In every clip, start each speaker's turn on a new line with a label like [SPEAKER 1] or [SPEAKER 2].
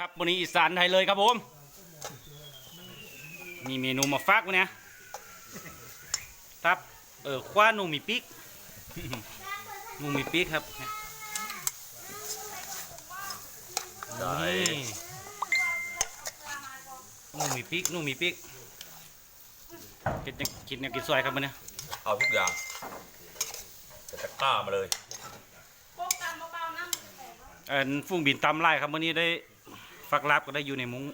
[SPEAKER 1] ครับวันนี้อีสานไทยเลยครับผม มีเมนูมาฝากวันนี้ครับ เออคว้าหนูมีปิกหนูมีปิกครับ
[SPEAKER 2] ได้
[SPEAKER 1] นี่หนูมีปิกหนูมีปิกกินยังกินยังกินซอยครับมันเนี่ย
[SPEAKER 2] เอาทุกอย่างจะตะกร้ามาเลย
[SPEAKER 1] เอ็นฟุ้งบินตำไล่ครับวันนี้ได้ ฟักลับก็ได้อยู่ในมุ้ง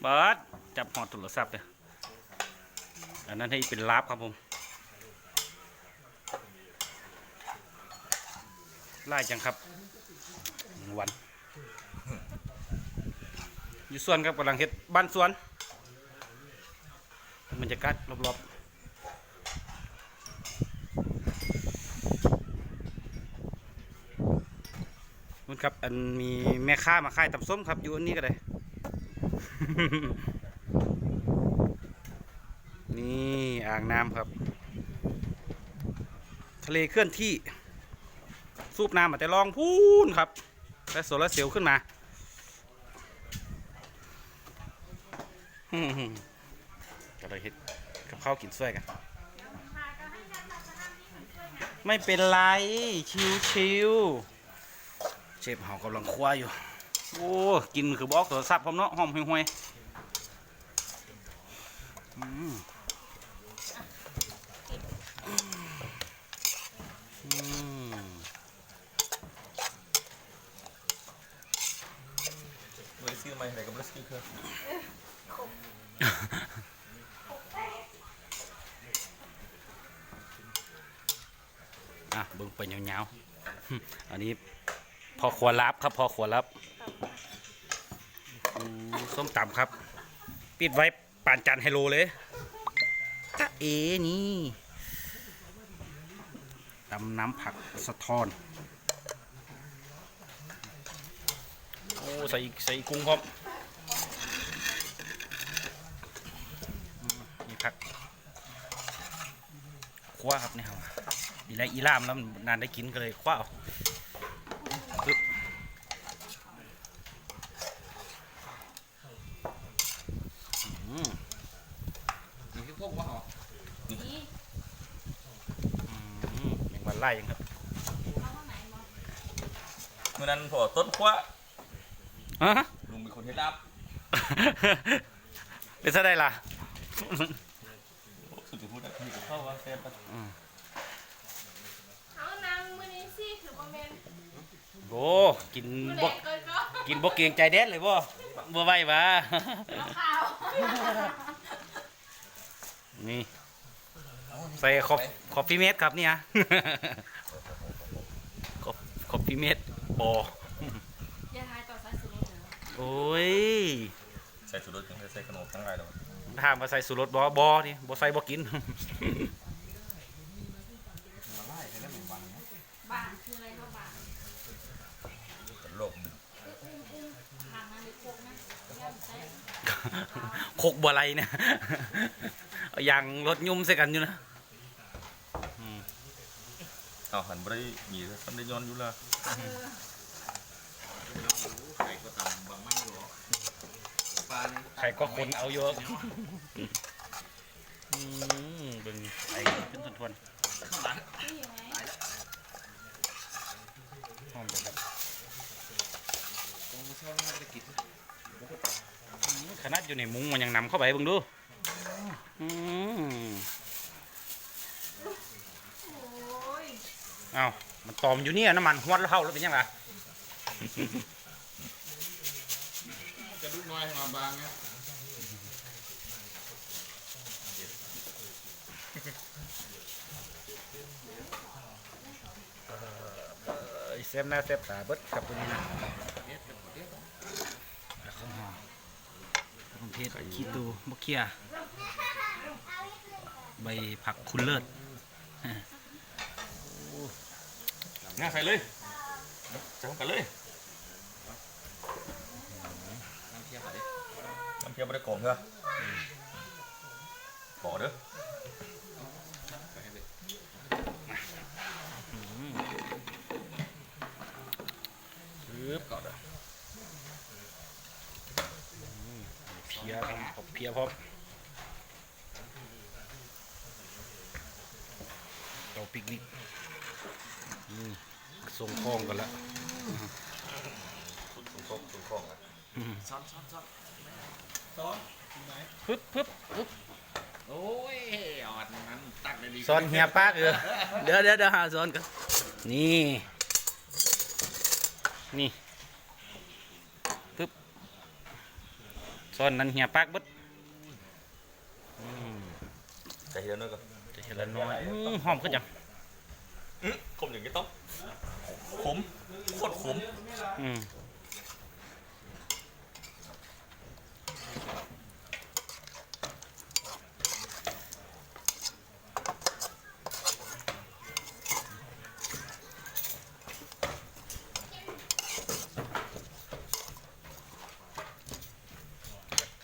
[SPEAKER 1] เบิร์ดจับหอดโทรศัพท์เลยอันนั้นให้เป็นลาบครับผมไล่จังครับวันอยู่สวนครับกำลังเฮ็ดบ้านสวนบรรยากาศรอบๆ ครับ อันมีแม่ค้ามาขายตำส้มครับอยู่อันนี้ก็ได้ นี่อ่างน้ำครับ ทะเลเคลื่อนที่ สูบน้ำมาแต่ลองพูนครับและโซลาเซลล์ขึ้นมาก็เลยเฮ็ดกับข้าวกินช่วยกัน ไม่เป็นไร ชิวชิวๆ ฟเฮากำลังคว้าอยู่ โอ้ กินคือบอกโทรศัพท์ผมเนาะหอมห่วยๆอืมอืม
[SPEAKER 2] เมื่อซื้อมาไหนก็ไม่ได้ซื้อเครื่อง
[SPEAKER 1] อะเบิ่งไปยาวๆ อันนี้ พอขวรับครับ พอขวรับอืมส้มตำครับ ปิดไว้ปานจันไฮโลเลยตะเอนี่ตำน้ำผักสะท้อน โอ้ใส่อีกใส่อีกกุ้งพร้อมอืมนี่ผักคว้าครับนี่ครับอีไรอีล่ามแล้วมันนานได้กินก็เลยคว้าเอาปึ๊บอืม
[SPEAKER 2] นี่คือพวกว่าเหรอ
[SPEAKER 1] อืมยังวัน ไล่ยังครับ
[SPEAKER 2] เมื่อนั้นพอต้นคว้า
[SPEAKER 1] ฮะ
[SPEAKER 2] ลุงเป็นคนเฮ็ดลาบ
[SPEAKER 1] เป็นซะได้ล่ะ
[SPEAKER 2] สุดจะพูดอะไรพี่กับข้าวว่าแซ่บปะ
[SPEAKER 3] เอานางมือนี้สิถือว่าเมน
[SPEAKER 1] โอ้กิน
[SPEAKER 3] มือ
[SPEAKER 1] บ่
[SPEAKER 3] แดงเกินก็
[SPEAKER 1] กินบ่เกรงใจแดดเลยบ่บ่ไหววะ
[SPEAKER 3] ข่าว
[SPEAKER 1] นี่ ใส่คอฟคอฟฟี่เมดครับเนี่ยคอฟคอฟฟี่เมดบอ
[SPEAKER 3] อย่าทายต่อสายสุดเลย
[SPEAKER 1] โอ้ย
[SPEAKER 2] ใส่สุดรสยังใส่ขนมทั้งหลายแล้ว
[SPEAKER 1] ถามมาใส่สุรสบอบอนี่บอใส่บอกิน
[SPEAKER 3] บางคืออะไรก็บาง
[SPEAKER 2] โลก
[SPEAKER 3] ทางนั้นเลยโคกนะย่าใส่
[SPEAKER 1] โคกบัวไรเนี่ยเอาอย่างรถยุ่มใส่กันอยู่นะ
[SPEAKER 2] เอาหันไปได้มีสันได้ย้อนอยู่ละ
[SPEAKER 1] ใครก็คนเอาเยอะอืมเบิ่งไอ้ขึ้นทวน
[SPEAKER 3] นี่ไง
[SPEAKER 1] หอมจังครับอืมขนาดอยู่ในมุ้งมันยังนำเข้าไปบิ่งดูอืม
[SPEAKER 3] โอ้ย
[SPEAKER 1] เอ้ามันตอมอยู่เนี่ยน้ำมันหวดแล้วเท่าแล้วเป็นยังไง
[SPEAKER 4] จะลุกน้อยมาบางไง
[SPEAKER 1] เอ้ยเซฟหน้าเซฟตาเบิดกับตัวนี้นะข้าวหอมมเทศขี้ตูบกเคียใบผักคุณเลิศ
[SPEAKER 2] ง่ายใส่เลยใส่พร้อมกันเลยน้ำเทียมน้ำเทียมไม่ได้กลมใช่ไหมบอกเด้อ
[SPEAKER 1] ปึ๊บก่อนเลยพียครับขอบเพียพร้อมเจ้าปิกนิกนี่ ส่งคล้องกันแล้ว
[SPEAKER 2] สุดสุดครบสุดครองอะ
[SPEAKER 4] ซ้อนซ้อนซ้อน
[SPEAKER 1] ปึ๊บปึ๊บปึ๊บ
[SPEAKER 4] โอ้ยอ่อนนั้นตักได้ดี
[SPEAKER 1] ซ้อนเฮียปากเออเดี๋ยวเดี๋ยวเดี๋ยวหาซ้อนกันนี่นี่ปึ๊บซ้อนนั้นเฮียปากบึ๊ดอืม
[SPEAKER 2] ใส่เยอะหน่อยก่อน
[SPEAKER 1] จะเห็นแล้วน้อยหอมขึ้นจัง
[SPEAKER 2] อื้อขมอย่างนี้ต้อง มโคตรขม
[SPEAKER 1] อืม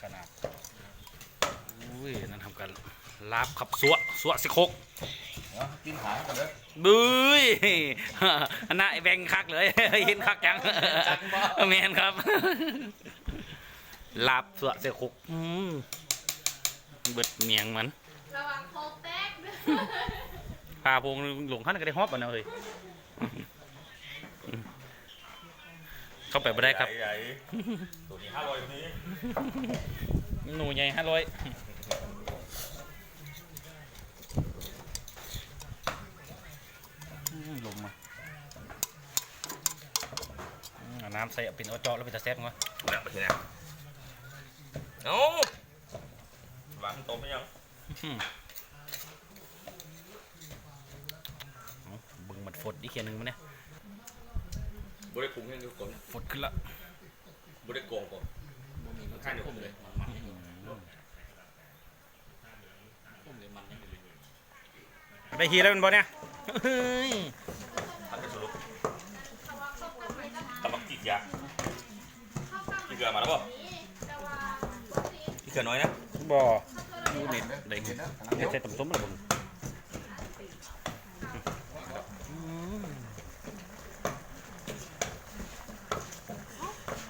[SPEAKER 1] ขนาดอุ้ยนั่นทำกันลาบขับสัวสัวสิโคก
[SPEAKER 2] กินขาก่อนเลย
[SPEAKER 1] บุ้ยอันน่ะไอ้แบงคักเลยเห็นคักจังแมนครับลาบสัวสิโคกอืมเบิดเมียงมัน
[SPEAKER 3] ระวังโคกแตกด้วย
[SPEAKER 1] พาพงหลงขั้นก็ได้ฮอบอะนะเฮ้ยเข้าไปไม่ได้ครับ
[SPEAKER 2] ใหญ่ๆตัวนี้ห้าร้อยนี้
[SPEAKER 1] หนูใหญ่ห้าร้อยลงมา อืมเอาน้ำใส่เอาเป็นเอาเจาะแล้วเป็นตะแซ่บมั้ง
[SPEAKER 2] หนักไปทีนะเอ้าหวานโตไม่ยัง
[SPEAKER 1] อืมเอาเบึงมันฝดอีกเขียนหนึ่งมั้ยเนี่ย
[SPEAKER 2] บริกรุงให้ทุกคน
[SPEAKER 1] ฝดขึ้นละ
[SPEAKER 2] บริโกงก่อนข้างเดียวผมเลย
[SPEAKER 1] ได้ทีแล้วมันบ่เนี่ยเฮ้ย
[SPEAKER 2] ทำเป็นสรุป ตะบักจีดยาพี่เกลือมาแล้วป่ะพี่เกลือน้อยนะ
[SPEAKER 1] บ่
[SPEAKER 4] ดูเด็ด
[SPEAKER 1] เด้ง
[SPEAKER 4] เด็ดนะ
[SPEAKER 1] เดี๋ยวใส่ต้มส้มเลยผมอืม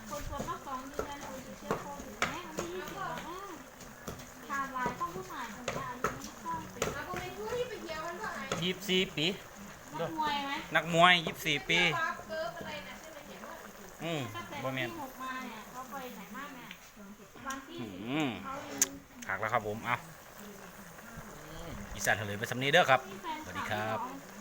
[SPEAKER 3] คนคนละสองยืนยันคนติดเชื้อโควิดแม่ไม่ยี่สิบแล้วแม่ขาดหลายต้องผู้ชายคนนี้อายุยี่สิบสองปี
[SPEAKER 5] แล้วก็ไม่พูดที่ไปเที่ยวมันเท่าไหร่
[SPEAKER 1] ยี่สิบสี่ปี
[SPEAKER 3] นักมวยไหม
[SPEAKER 1] นักมวยยี่สิบสี่ปี อืม
[SPEAKER 3] ตั้งแต่
[SPEAKER 1] บ่
[SPEAKER 3] วัน
[SPEAKER 1] แม่น
[SPEAKER 3] ที่หกมาเนี่ยเขาไปไหนมากเนี่ยวันที่สิบ
[SPEAKER 1] อืม
[SPEAKER 3] เขายัง
[SPEAKER 1] หักแล้วครับผม เอาอีสานทะเลไปสำนีเด้อครับ
[SPEAKER 3] ที่แฟน
[SPEAKER 1] สวัสดีครับ
[SPEAKER 3] ของ